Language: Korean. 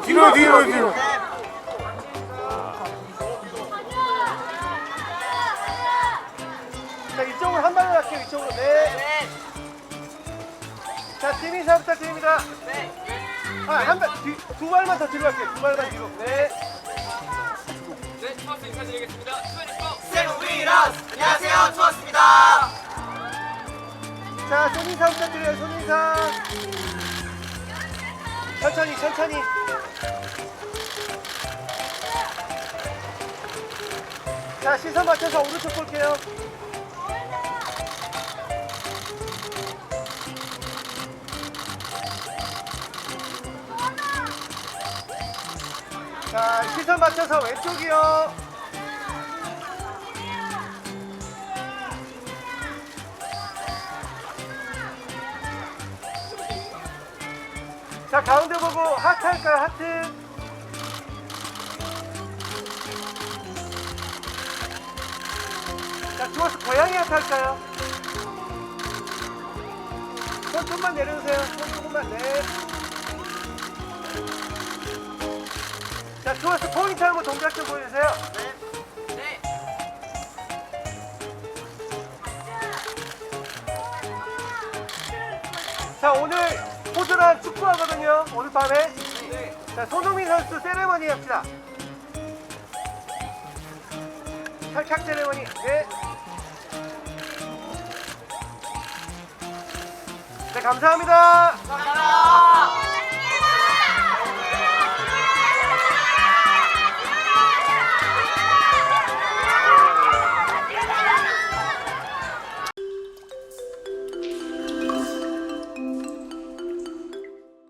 뒤로 뒤로 뒤로. 자 이쪽으로 한 발만 할게요 이쪽으로 네. 자 팀이 잘 부탁드립니다. 아한발두 발만 더 뒤로 갈게요. 두 발만 뒤로. 네. 네, 파스 인사드리겠습니다. 안녕하세요 좋았습니다 자 손인사 부탁드려요. 손인사. 천천히 천천히. 자 시선 맞춰서 오른쪽 볼게요. 자 시선 맞춰서 왼쪽이요. 자 가운데 보고 하트 할까요? 하트 자 주워서 고양이 하트 할까요? 손 좀만 내려주세요. 손 조금만 네자 주워서 포인트 한번 동작 좀 보여주세요. 네. 자 오늘 호주랑 축구하거든요. 오늘 밤에. 자 손흥민 선수 세레머니 합시다. 탈착 세레머니. 네. 네 감사합니다. 감사합니다